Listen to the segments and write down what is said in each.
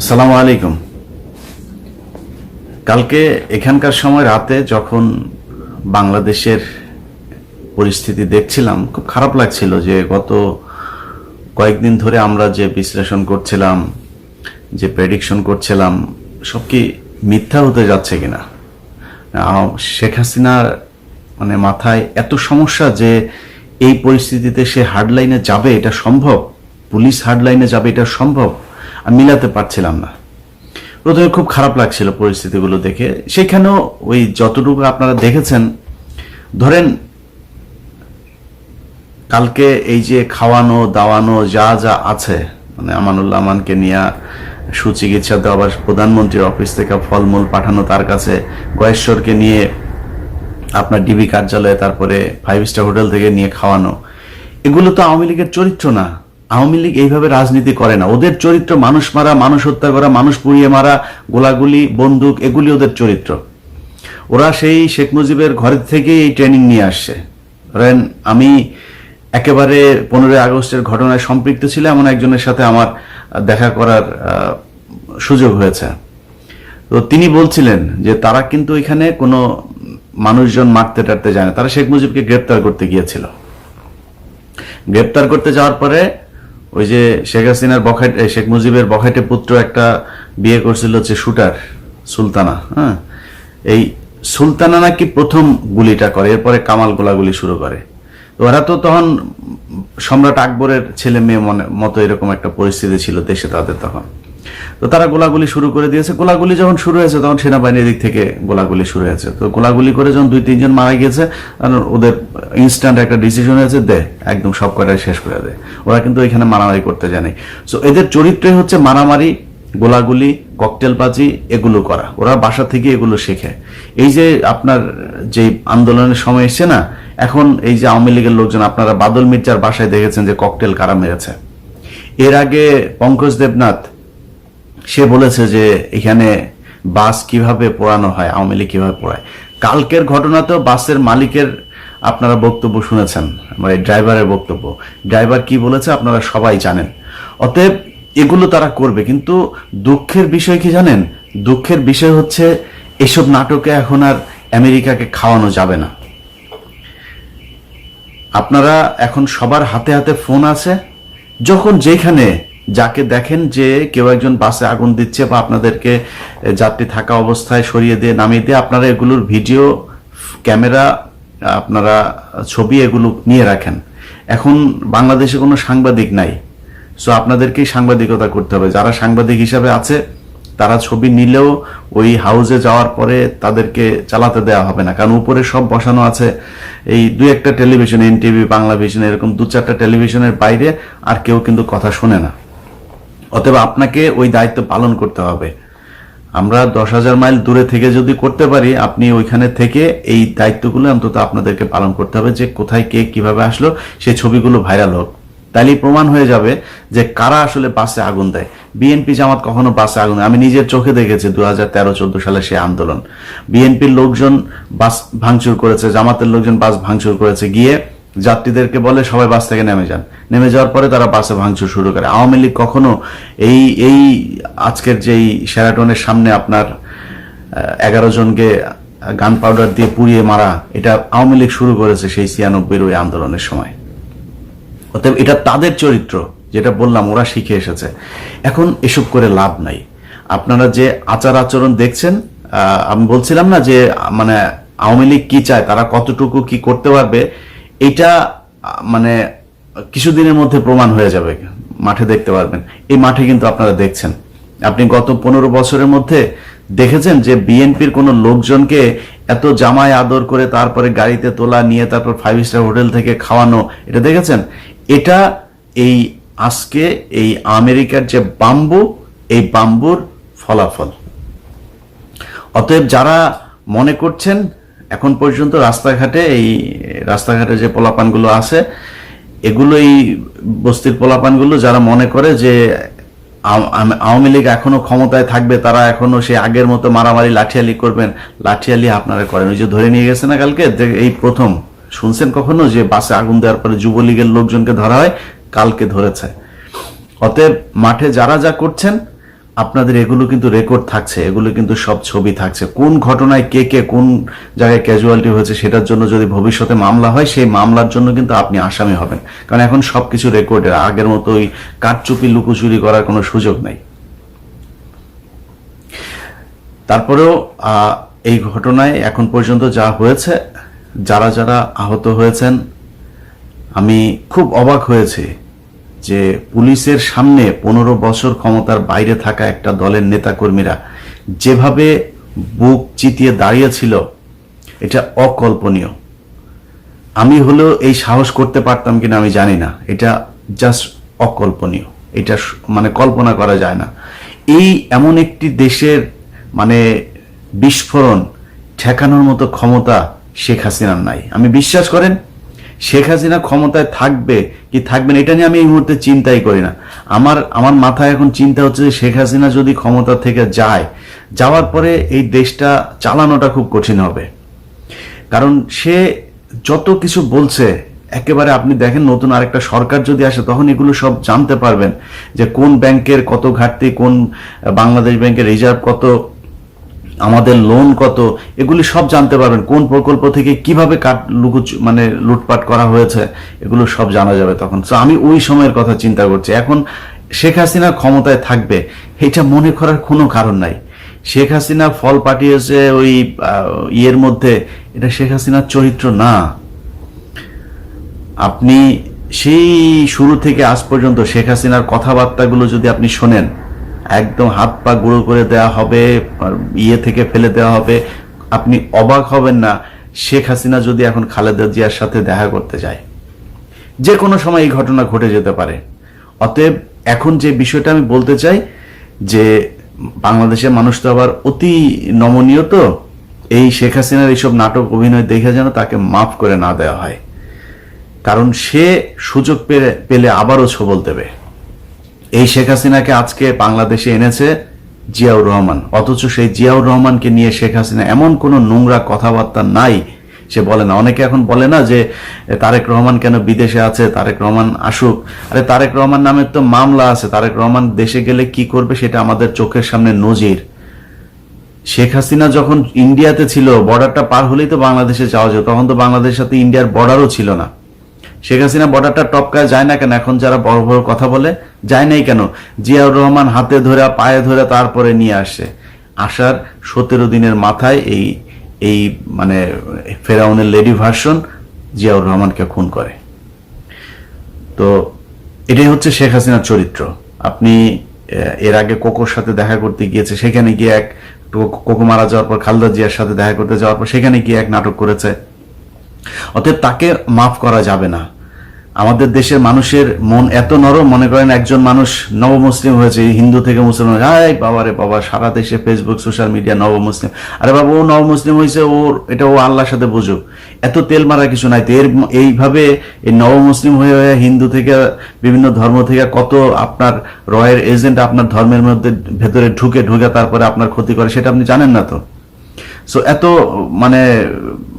আসসালামু আলাইকুম। কালকে এখানকার সময় রাতে যখন বাংলাদেশের পরিস্থিতি দেখছিলাম, খুব খারাপ লাগছিল যে গত কয়েকদিন ধরে আমরা যে বিশ্লেষণ করছিলাম, যে প্রেডিকশন করছিলাম, সব কি মিথ্যা হতে যাচ্ছে কিনা? শেখ হাসিনার মানে মাথায় এত সমস্যা যে এই পরিস্থিতিতে সে হার্ডলাইনে যাবে, এটা সম্ভব? পুলিশ হার্ডলাইনে যাবে, এটা সম্ভব? মিলাতে পারছিলাম না। প্রথমে খুব খারাপ লাগছিল পরিস্থিতিগুলো দেখে। সেখানেও ওই যতটুকু আপনারা দেখেছেন, ধরেন কালকে এই যে খাওয়ানো, দাওয়ানো যা যা আছে মানে আমানুল্লাহ আমানকে নিয়ে সুচিকিৎসা দেওয়া বা প্রধানমন্ত্রীর অফিস থেকে ফলমূল পাঠানো তার কাছে গয়েশ্বরকে নিয়ে আপনার ডিবি কার্যালয়ে, তারপরে ফাইভ স্টার হোটেল থেকে নিয়ে খাওয়ানো, এগুলো তো আওয়ামী লীগের চরিত্র না। আওয়ামী লীগ এইভাবে রাজনীতি করে না। ওদের চরিত্র মানুষ মারা, মানুষ হত্যা করা, মানুষ পুড়িয়ে মারা, গোলাগুলি, বন্দুক, এগুলি ওদের চরিত্র। ওরা সেই শেখ মুজিবের ঘরের থেকেই এই ট্রেনিং নিয়ে আসছে। ধরেন, আমি একেবারে পনেরোই আগস্টের ঘটনায় সম্পৃক্ত ছিল এমন একজনের সাথে আমার দেখা করার সুযোগ হয়েছে। তো তিনি বলছিলেন যে তারা কিন্তু এখানে কোনো মানুষজন মারতে টারতে যায় না। তারা শেখ মুজিবকে গ্রেপ্তার করতে গিয়েছিল। গ্রেপ্তার করতে যাওয়ার পরে ওই যে শেখ হাসিনার বখাট শেখ মুজিবের বখাটে পুত্র একটা বিয়ে করছিল হচ্ছে শুটার, সুলতানা হ্যাঁ? এই সুলতানা নাকি প্রথম গুলিটা করে, এরপরে কামাল গোলাগুলি শুরু করে। ওরা তো তখন সম্রাট আকবরের ছেলে মেয়ে মনে, মতো এরকম একটা পরিস্থিতি ছিল দেশে তাদের তখন। তো তারা গোলাগুলি শুরু করে দিয়েছে। গোলাগুলি যখন শুরু হয়েছে, তখন সেনাবাহিনীর দিক থেকে গোলাগুলি শুরু হয়েছে। তো গোলাগুলি করে যখন দুই, তিনজন মারা গিয়েছে ওদের ইনস্ট্যান্ট একটা ডিসিশন হয়েছে, দে, একদম সব কটাই শেষ করে দে। ওরা কিন্তু এখানে মারামারি করতে জানে। সো এদের চরিত্রই হচ্ছে মারামারি, গোলাগুলি ককটেলবাজি এগুলো করা। ওরা বাসা থেকে এগুলো শেখে। এই যে আপনার যে আন্দোলনের সময় এসছে না, এখন এই যে আওয়ামী লীগের লোকজন, আপনারা বাদল মির্জার বাসায় দেখেছেন যে ককটেল কারা মেরেছে। এর আগে পঙ্কজ দেবনাথ সে বলেছে যে এখানে বাস কীভাবে পোড়ানো হয়, আওয়ামী লীগ কীভাবে পোড়ায়। কালকের ঘটনাতেও বাসের মালিকের আপনারা বক্তব্য শুনেছেন মানে ড্রাইভারের বক্তব্য। ড্রাইভার কি বলেছে আপনারা সবাই জানেন। অতএব এগুলো তারা করবে, কিন্তু দুঃখের বিষয় কি জানেন? দুঃখের বিষয় হচ্ছে এসব নাটকে এখন আর আমেরিকাকে খাওয়ানো যাবে না। আপনারা এখন সবার হাতে হাতে ফোন আছে, যখন যেখানে যাকে দেখেন যে কেউ একজন বাসে আগুন দিচ্ছে বা আপনাদেরকে যাত্রী থাকা অবস্থায় সরিয়ে দিয়ে নামিয়ে দিয়ে আপনারা এগুলোর ভিডিও, ক্যামেরা, আপনারা ছবি এগুলো নিয়ে রাখেন। এখন বাংলাদেশে কোনো সাংবাদিক নাই। সো আপনাদেরকেই সাংবাদিকতা করতে হবে। যারা সাংবাদিক হিসাবে আছে, তারা ছবি নিলেও ওই হাউসে যাওয়ার পরে তাদেরকে চালাতে দেওয়া হবে না। কারণ উপরে সব বসানো আছে। এই দুই একটা টেলিভিশন এনটিভি বাংলা ভিশন এরকম দু চারটা টেলিভিশনের বাইরে আর কেউ কিন্তু কথা শোনে না। অতএব আপনাকে ওই দায়িত্ব পালন করতে হবে। আমরা দশ হাজার মাইল দূরে থেকে যদি করতে পারি, আপনি ওইখানে থেকে এই দায়িত্বগুলো অন্তত আপনাদেরকে পালন করতে হবে যে কোথায় কে কীভাবে আসলো সেই ছবিগুলো ভাইরাল হোক। তাইলেই প্রমাণ হয়ে যাবে যে কারা আসলে বাসে আগুন দেয়। বিএনপি জামাত কখনো বাসে আগুন আমি নিজের চোখে দেখেছি দু হাজার তেরো, চোদ্দ সালে সে আন্দোলন। বিএনপির লোকজন বাস ভাঙচুর করেছে, জামাতের লোকজন বাস ভাঙচুর করেছে। গিয়ে যাত্রীদেরকে বলে সবাই বাস থেকে নেমে যান। নেমে যাওয়ার পরে তারা বাসে ভাঙচুর শুরু করে। আওয়ামী লীগ কখনো এই এই আজকের যেই সেরাটনের সামনে আপনার এগারো জনকে গান পাউডার দিয়ে পুড়িয়ে মারা, এটা আওয়ামী লীগ শুরু করেছে সেই ছিয়ানব্বইয়ের ওই আন্দোলনের সময়। অতএব এটা তাদের চরিত্র, যেটা বললাম, ওরা শিখে এসেছে। এখন এসব করে লাভ নাই। আপনারা যে আচার আচরণ দেখছেন আমি বলছিলাম না যে মানে আওয়ামী লীগ কি চায়, তারা কতটুকু কি করতে পারবে এটা মানে কিছুদিনের মধ্যে প্রমাণ হয়ে যাবে। মাঠে দেখতে পারবেন। এই মাঠে কিন্তু আপনারা দেখছেন। আপনি গত পনেরো বছরের মধ্যে দেখেছেন যে বিএনপির কোনো লোকজনকে এত জামায় আদর করে তারপরে গাড়িতে তোলা, নিয়ে তারপর ফাইভ স্টার হোটেল থেকে খাওয়ানো, এটা দেখেছেন? এটা এই আজকে এই আমেরিকার যে বাম্বু, এই বাম্বুর ফলাফল। অতএব যারা মনে করছেন এখন পর্যন্ত রাস্তাঘাটে এই রাস্তাঘাটে যে পোলাপানগুলো আছে এগুলো এই বস্তির পোলাপানগুলো যারা মনে করে যে আওয়ামী লীগ এখনও ক্ষমতায় থাকবে, তারা এখনও সে আগের মতো মারামারি, লাঠিয়ালি করবেন। লাঠিয়ালি আপনারা করেন। ওই যে ধরে নিয়ে গেছে না কালকে? এই প্রথম। শুনছেন কখনো যে বাসে আগুন দেওয়ার পরে যুবলীগের লোকজনকে ধরা হয়? কালকে ধরেছে। অতএব মাঠে যারা যা করছেন আপনাদের এগুলো কিন্তু রেকর্ড থাকছে, এগুলো কিন্তু সব ছবি থাকছে। কোন ঘটনায় কে কে কোন জায়গায় ক্যাজুয়ালিটি হয়েছে সেটার জন্য যদি ভবিষ্যতে মামলা হয়, সেই মামলার জন্য কিন্তু আপনি আসামি হবেন। কারণ এখন সবকিছু রেকর্ডের আগের মতো ওই কাঠচুপি লুকোচুরি করার কোনো সুযোগ নাই। তারপরেও এই ঘটনায় এখন পর্যন্ত যা হয়েছে, যারা যারা আহত হয়েছেন, আমি খুব অবাক হয়েছি যে পুলিশের সামনে পনেরো বছর ক্ষমতার বাইরে থাকা একটা দলের নেতাকর্মীরা যেভাবে বুক চিতিয়ে দাঁড়িয়েছিল, এটা অকল্পনীয়। আমি হলেও এই সাহস করতে পারতাম কিনা আমি জানি না। এটা জাস্ট অকল্পনীয়। এটা মানে কল্পনা করা যায় না। এই এমন একটি দেশের মানে বিস্ফোরণ ঠেকানোর মতো ক্ষমতা শেখ হাসিনার নাই। আমি বিশ্বাস করেন শেখ হাসিনা ক্ষমতায় থাকবে কি থাকবে না, এটা নিয়ে আমি এই মুহূর্তে চিন্তাই করি না। আমার আমার মাথায় এখন চিন্তা হচ্ছে যে শেখ হাসিনা যদি ক্ষমতা থেকে যায়, যাওয়ার পরে এই দেশটা চালানোটা খুব কঠিন হবে। কারণ সে যত কিছু বলছে, একেবারে আপনি দেখেন নতুন আরেকটা সরকার যদি আসে, তখন এগুলো সব জানতে পারবেন যে কোন ব্যাংকের কত ঘাটতি, কোন বাংলাদেশ ব্যাংকের রিজার্ভ কত আমাদের লোন কত, এগুলি সব জানতে পারবেন। কোন প্রকল্প থেকে কীভাবে কাট লুকুচ মানে লুটপাট করা হয়েছে, এগুলো সব জানা যাবে তখন। তো আমি ওই সময়ের কথা চিন্তা করছি। এখন শেখ হাসিনা ক্ষমতায় থাকবে, এটা মনে করার কোনো কারণ নাই। শেখ হাসিনা ফল পাঠিয়েছে ওই ইয়ের মধ্যে, এটা শেখ হাসিনার চরিত্র না। আপনি সেই শুরু থেকে আজ পর্যন্ত শেখ হাসিনার কথাবার্তাগুলো যদি আপনি শোনেন একদম হাত পা গুঁড়ো করে দেওয়া হবে ইয়ে থেকে ফেলে দেওয়া হবে। আপনি অবাক হবেন না, শেখ হাসিনা যদি এখন খালেদা জিয়ার সাথে দেখা করতে যায়। যে কোনো সময় এই ঘটনা ঘটে যেতে পারে। অতএব এখন যে বিষয়টা আমি বলতে চাই, যে বাংলাদেশের মানুষ তো আবার অতি নমনীয় তো, এই শেখ হাসিনার এইসব নাটক অভিনয় দেখে যেন তাকে মাফ করে না দেওয়া হয়। কারণ সে সুযোগ পেলে আবারও ছবল দেবে। এই শেখ হাসিনাকে আজকে বাংলাদেশে এনেছে জিয়াউর রহমান। অথচ সেই জিয়াউর রহমানকে নিয়ে শেখ হাসিনা এমন কোনো নোংরা কথাবার্তা নাই, সে বলে না। অনেকে এখন বলে না যে, তারেক রহমান কেন বিদেশে আছে, তারেক রহমান আসুক। আরে, তারেক রহমান নামের তো মামলা আছে। তারেক রহমান দেশে গেলে কি করবে সেটা আমাদের চোখের সামনে নজির। শেখ হাসিনা যখন ইন্ডিয়াতে ছিল বর্ডারটা পার হলেই তো বাংলাদেশে যাওয়া যেত। তখন তো বাংলাদেশের সাথে ইন্ডিয়ার বর্ডারও ছিল না। শেখ হাসিনা বর্ডারটা টপকায় যায় না কেন? এখন যারা বড় বড় কথা বলে, যায় নাই কেন? জিয়াউর রহমান হাতে ধরে, পায়ে ধরে তারপরে নিয়ে আসে। আসার সতেরো দিনের মাথায় এই এই মানে ফেরাউনের লেডি ভার্সন জিয়াউর রহমানকে খুন করে। তো এটাই হচ্ছে শেখ হাসিনার চরিত্র। আপনি এর আগে কোকোর সাথে দেখা করতে গিয়েছে, সেখানে গিয়ে এক কোকো মারা যাওয়ার পর, খালদা জিয়ার সাথে দেখা করতে যাওয়ার পর, সেখানে গিয়ে এক নাটক করেছে। অতএব তাকে মাফ করা যাবে না। আমাদের দেশের মানুষের মন এত নরম, মনে করেন একজন মানুষ নবমুসলিম হয়েছে হিন্দু থেকে মুসলমান হাই বাবা রে বাবা, সারা দেশে ফেসবুক সোশ্যাল মিডিয়া নবমুসলিম। আরে বাবা, ও নবমুসলিম হয়েছে ওর এটা ও আল্লাহর সাথে বুঝুক। এত তেল মারা কিছু নাই, তো এর এইভাবে এই নবমুসলিম হয়ে হয়ে হিন্দু থেকে, বিভিন্ন ধর্ম থেকে কত আপনার রয়ের এজেন্ট আপনার ধর্মের মধ্যে ভেতরে ঢুকে ঢুকে তারপরে আপনার ক্ষতি করে, সেটা আপনি জানেন না তো? সো এত মানে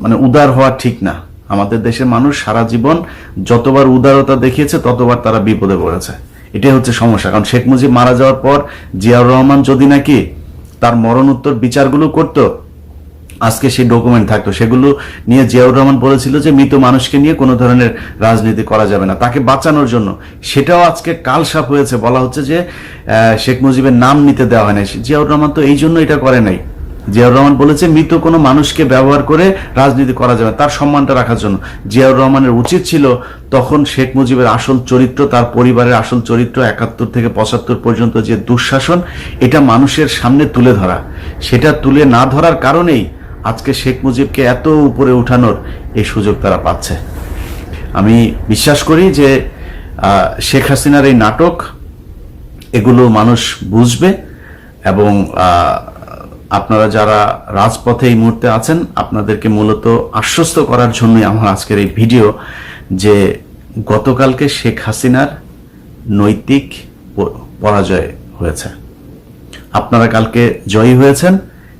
মানে উদার হওয়া ঠিক না। আমাদের দেশের মানুষ সারা জীবন যতবার উদারতা দেখিয়েছে, ততবার তারা বিপদে পড়েছে। এটাই হচ্ছে সমস্যা। কারণ শেখ মুজিব মারা যাওয়ার পর জিয়াউর রহমান যদি নাকি তার মরণোত্তর বিচারগুলো করত, আজকে সেই ডকুমেন্ট থাকতো। সেগুলো নিয়ে জিয়াউর রহমান বলেছিল যে মৃত মানুষকে নিয়ে কোনো ধরনের রাজনীতি করা যাবে না। তাকে বাঁচানোর জন্য। সেটাও আজকে কালসাপ হয়েছে। বলা হচ্ছে যে শেখ মুজিবের নাম নিতে দেওয়া হয় না জিয়াউর রহমান তো এই জন্য এটা করে নাই। জিয়াউর রহমান বলেছে, মৃত কোনো মানুষকে ব্যবহার করে রাজনীতি করা যাবে তার সম্মানটা রাখার জন্য। জিয়াউর রহমানের উচিত ছিল তখন শেখ মুজিবের আসল চরিত্র, তার পরিবারের আসল চরিত্র, একাত্তর থেকে পঁচাত্তর পর্যন্ত যে দুঃশাসন, এটা মানুষের সামনে তুলে ধরা। সেটা তুলে না ধরার কারণেই আজকে শেখ মুজিবকে এত উপরে উঠানোর এই সুযোগ তারা পাচ্ছে। আমি বিশ্বাস করি যে শেখ হাসিনার এই নাটক, এগুলো মানুষ বুঝবে এবং আপনারা যারা রাজপথে এই মুহূর্তে আছেন, আপনাদেরকে মূলত আশ্বস্ত করার জন্যই আমার আজকের এই ভিডিও যে গতকালকে শেখ হাসিনার নৈতিক পরাজয় হয়েছে। আপনারা কালকে জয়ী হয়েছেন।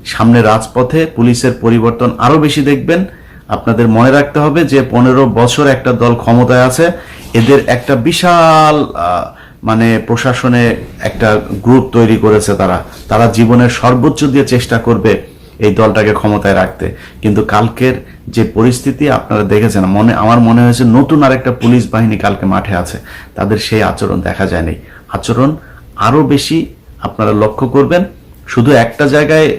সামনে রাজপথে পুলিশের পরিবর্তন আরও বেশি দেখবেন। আপনাদের মনে রাখতে হবে যে পনেরো বছর একটা দল ক্ষমতায় আছে। এদের একটা বিশাল মানে প্রশাসনে একটা গ্রুপ তৈরি করেছে তারা। তারা জীবনের সর্বোচ্চ দিয়ে চেষ্টা করবে এই দলটাকে ক্ষমতায় রাখতে। কিন্তু কালকের যে পরিস্থিতি আপনারা দেখেছেন, মনে, আমার মনে হয়েছে নতুন আরেকটা পুলিশ বাহিনী কালকে মাঠে আছে। তাদের সেই আচরণ দেখা যায়নি। আচরণ আরও বেশি আপনারা লক্ষ্য করবেন। শুধু একটা জায়গায়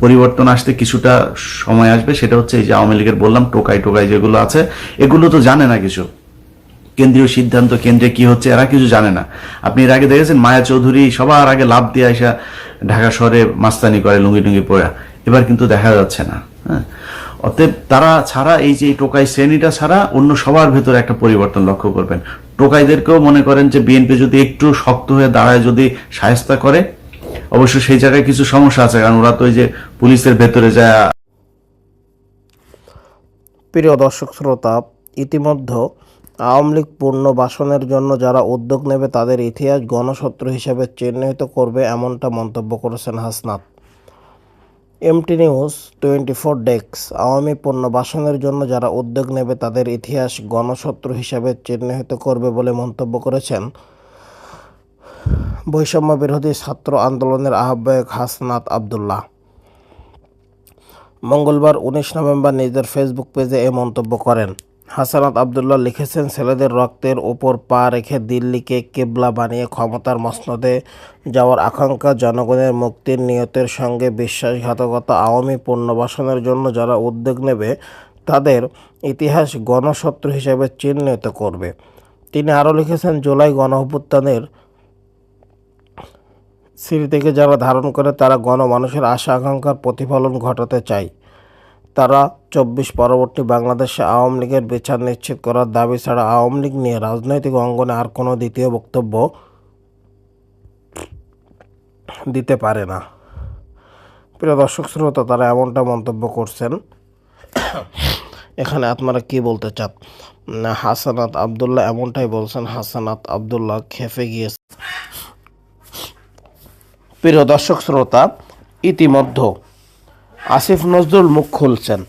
পরিবর্তন আসতে কিছুটা সময় আসবে, সেটা হচ্ছে এই যে আওয়ামী লীগের বললাম, টোকাই টোকাই যেগুলো আছে, এগুলো তো জানে না কিছু। কেন্দ্রীয় সিদ্ধান্ত কেন্দ্রে কি হচ্ছে, এরা কিছু জানে না। আপনি এর আগে দেখেছেন, মায়া চৌধুরী সবার আগে লাভ দিয়ে আসা ঢাকা শহরে মাস্তানি করে লুঙ্গি টুঙ্গি পরে। এবার কিন্তু দেখা যাচ্ছে না হ্যাঁ। অতএব তারা ছাড়া, এই যে টোকাই শ্রেণীটা ছাড়া অন্য সবার ভেতরে একটা পরিবর্তন লক্ষ্য করবেন। টোকাইদেরকেও মনে করেন যে বিএনপি যদি একটু শক্ত হয়ে দাঁড়ায়, যদি সায়স্তা করে, অবশ্য সেই জায়গায় কিছু সমস্যা আছে, কারণ ওরা তো ওই যে পুলিশের ভেতরে যায়। প্রিয় দর্শক, শ্রোতা, ইতিমধ্যে আওয়ামী লীগ পুনর্বাসনের জন্য যারা উদ্যোগ নেবে তাদের ইতিহাস গণশত্রু হিসেবে চিহ্নিত করবে এমনটা মন্তব্য করেছেন Hasnat. MT news twenty four desk Awami পুনর্বাসনের জন্য যারা উদ্যোগ নেবে তাদের ইতিহাস গণশত্রু হিসেবে চিহ্নিত করবে বলে মন্তব্য করেছেন বৈষম্য বিরোধী ছাত্র আন্দোলনের আহ্বায়ক হাসনাত আবদুল্লাহ। মঙ্গলবার উনিশ নভেম্বর নিজের ফেসবুক পেজে এ মন্তব্য করেন। হাসানাত আবদুল্লাহ লিখেছেন, ছেলেদের রক্তের ওপর পা রেখে দিল্লিকে কেবলা বানিয়ে ক্ষমতার মসনদে যাওয়ার আকাঙ্ক্ষা জনগণের মুক্তির নিয়তের সঙ্গে বিশ্বাসঘাতকতা আওয়ামী পুনর্বাসনের জন্য যারা উদ্যোগ নেবে, তাদের ইতিহাস গণশত্রু হিসেবে চিহ্নিত করবে। তিনি আরও লিখেছেন, জুলাই গণ অভ্যুত্থানের স্মৃতি থেকে যারা ধারণ করে, তারা গণমানুষের আশা আকাঙ্ক্ষার প্রতিফলন ঘটাতে চায়। তারা চব্বিশ পরবর্তী বাংলাদেশে আওয়ামী লীগের বিচার নিশ্চিত করার দাবি ছাড়া আওয়ামী লীগ নিয়ে রাজনৈতিক অঙ্গনে আর কোনো দ্বিতীয় বক্তব্য দিতে পারে না। প্রিয় দর্শক শ্রোতা, তারা এমনটা মন্তব্য করছেন। এখানে আপনারা কি বলতে চান? হাসানাত আবদুল্লাহ এমনটাই বলছেন, হাসানাত আবদুল্লাহ খেপে গিয়েছে। প্রিয় দর্শক শ্রোতা, ইতিমধ্যে আসিফ নজরুল মুখ খুলছেন।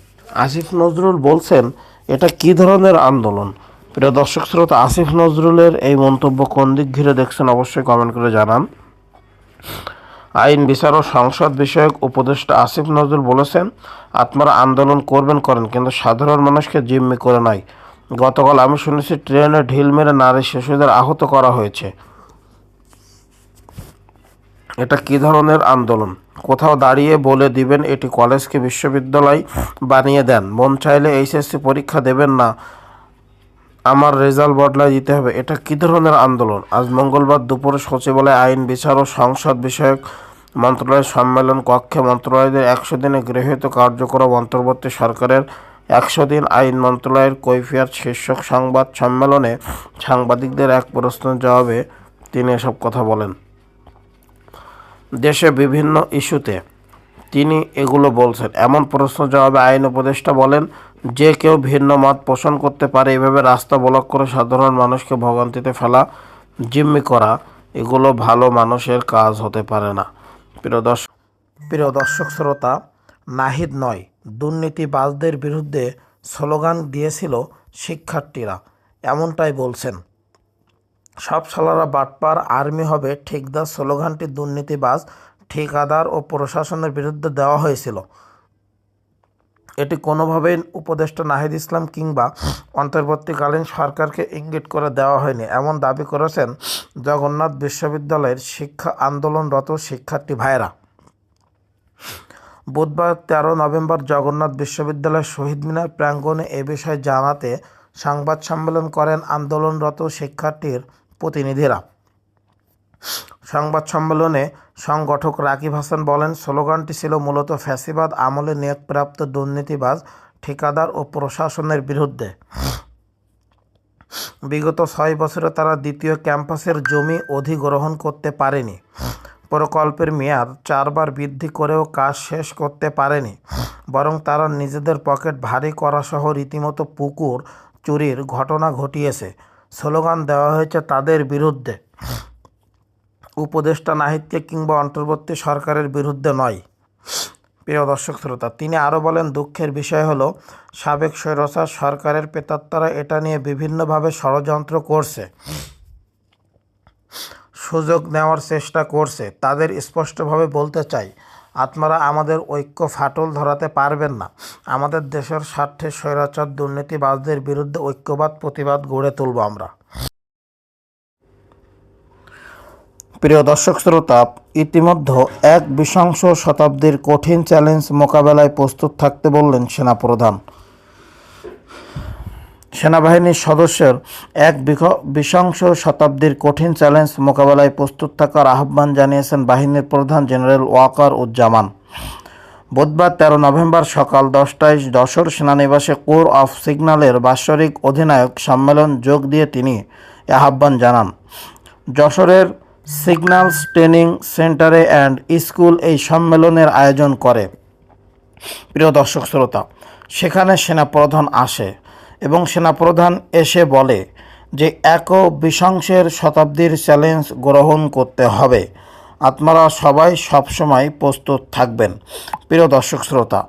আসিফ নজরুল বলছেন, এটা কি ধরনের আন্দোলন? প্রিয় দর্শক শ্রোতা, আসিফ নজরুলের এই মন্তব্য কোন দিক ঘিরে দেখছেন অবশ্যই কমেন্ট করে জানান। আইন, বিচার ও সংসদ বিষয়ক উপদেষ্টা আসিফ নজরুল বলেছেন, আপনারা আন্দোলন করবেন, করেন, কিন্তু সাধারণ মানুষকে জিম্মি করে নাই। গতকাল আমি শুনেছি, ট্রেনে ঢিল মেরে নারী শিশুদের আহত করা হয়েছে। এটা কি ধরনের আন্দোলন? কোথাও দাঁড়িয়ে বলে দিবেন, এটি কলেজকে বিশ্ববিদ্যালয় বানিয়ে দেন। মন চাইলে এইচএসসি পরীক্ষা দেবেন না। আমার রেজাল্ট বদলায় দিতে হবে। এটা কি ধরনের আন্দোলন? আজ মঙ্গলবার দুপুরে সচিবালয় আইন, বিচার ও সংসদ বিষয়ক মন্ত্রণালয়ের সম্মেলন কক্ষে মন্ত্রণালয়দের একশো দিনে গৃহীত কার্যক্রম অন্তর্বর্তী সরকারের একশো দিন আইন মন্ত্রণালয়ের কৈফিয়াত শীর্ষক সংবাদ সম্মেলনে সাংবাদিকদের এক প্রশ্নের জবাবে তিনি এসব কথা বলেন। দেশে বিভিন্ন ইস্যুতে তিনি এগুলো বলছেন। এমন প্রশ্ন জবাবে আইন উপদেষ্টা বলেন, যে কেউ ভিন্ন মত পোষণ করতে পারে এভাবে রাস্তা ব্লক করে সাধারণ মানুষকে ভোগান্তিতে ফেলা, জিম্মি করা, এগুলো ভালো মানুষের কাজ হতে পারে না। প্রিয় দর্শক প্রিয় দর্শক শ্রোতা, নাহিদ নয়, দুর্নীতিবাজদের বিরুদ্ধে স্লোগান দিয়েছিল শিক্ষার্থীরা। এমনটাই বলছেন। সব সালারা বাটপার আর্মি হবে ঠিকদার স্লোগানটি দুর্নীতিবাজ, ঠিকাদার ও প্রশাসনের বিরুদ্ধে দেওয়া হয়েছিল। এটি কোনোভাবেই উপদেষ্টা নাহিদ ইসলাম কিংবা অন্তর্বর্তীকালীন সরকারকে ইঙ্গিত করে দেওয়া হয়নি। এমন দাবি করেছেন জগন্নাথ বিশ্ববিদ্যালয়ের শিক্ষা আন্দোলনরত শিক্ষার্থী ভাইরা বুধবার তেরো নভেম্বর জগন্নাথ বিশ্ববিদ্যালয়ের শহীদ মিনার প্রাঙ্গণে এ বিষয়ে জানাতে সংবাদ সম্মেলন করেন আন্দোলনরত শিক্ষার্থীর প্রতিনিধিরা। সংবাদ সম্মেলনে সংগঠক রাকিব হাসান বলেন, স্লোগানটি ছিল মূলত ফ্যাসিবাদ আমলে নিয়োগপ্রাপ্ত দুর্নীতিবাজ, ঠিকাদার ও প্রশাসনের বিরুদ্ধে। বিগত ছয় বছরে তারা দ্বিতীয় ক্যাম্পাসের জমি অধিগ্রহণ করতে পারেনি। প্রকল্পের মেয়াদ চারবার বৃদ্ধি করেও কাজ শেষ করতে পারেনি। বরং তারা নিজেদের পকেট ভারী করা সহ রীতিমতো পুকুর চুরির ঘটনা ঘটিয়েছে। স্লোগান দেওয়া হয়েছে তাদের বিরুদ্ধে। উপদেষ্টা নাহিদকে কিংবা অন্তর্বর্তী সরকারের বিরুদ্ধে নয়। প্রিয় দর্শক শ্রোতা, তিনি আরও বলেন, দুঃখের বিষয় হলো, সাবেক স্বৈরচার সরকারের পেতাত্তারা এটা নিয়ে বিভিন্নভাবে ষড়যন্ত্র করছে। সুযোগ নেওয়ার চেষ্টা করছে। তাদের স্পষ্টভাবে বলতে চাই আপনারা আমাদের ঐক্য ফাটল ধরাতে পারবেন না। আমাদের দেশের স্বার্থে স্বৈরাচার দুর্নীতিবাজদের বিরুদ্ধে ঐক্যবাদ, প্রতিবাদ গড়ে তুলব আমরা। প্রিয় দর্শক শ্রোতা, ইতিমধ্যে এক বিশংশ শতাব্দীর কঠিন চ্যালেঞ্জ মোকাবেলায় প্রস্তুত থাকতে বললেন সেনাপ্রধান। সেনাবাহিনীর সদস্যের এক বিশংশ শতাব্দীর কঠিন চ্যালেঞ্জ মোকাবেলায় প্রস্তুত থাকার আহ্বান জানিয়েছেন বাহিনীর প্রধান জেনারেল ওয়াকার উজ্জামান। বুধবার তেরো নভেম্বর সকাল দশটায় যশোর সেনানিবাসে কোর অফ সিগন্যালের বাৎসরিক অধিনায়ক সম্মেলন যোগ দিয়ে তিনি আহ্বান জানান। যশোরের সিগন্যালস ট্রেনিং সেন্টারে অ্যান্ড স্কুল এই সম্মেলনের আয়োজন করে। প্রিয় দর্শক, শ্রোতা, সেখানে সেনাপ্রধান আসে। এবং সেনাপ্রধান এসে বলে যে এক বিশংসের শতাব্দীর চ্যালেঞ্জ গ্রহণ করতে হবে। আপনারা সবাই সবসময় প্রস্তুত থাকবেন। প্রিয় দর্শক, শ্রোতা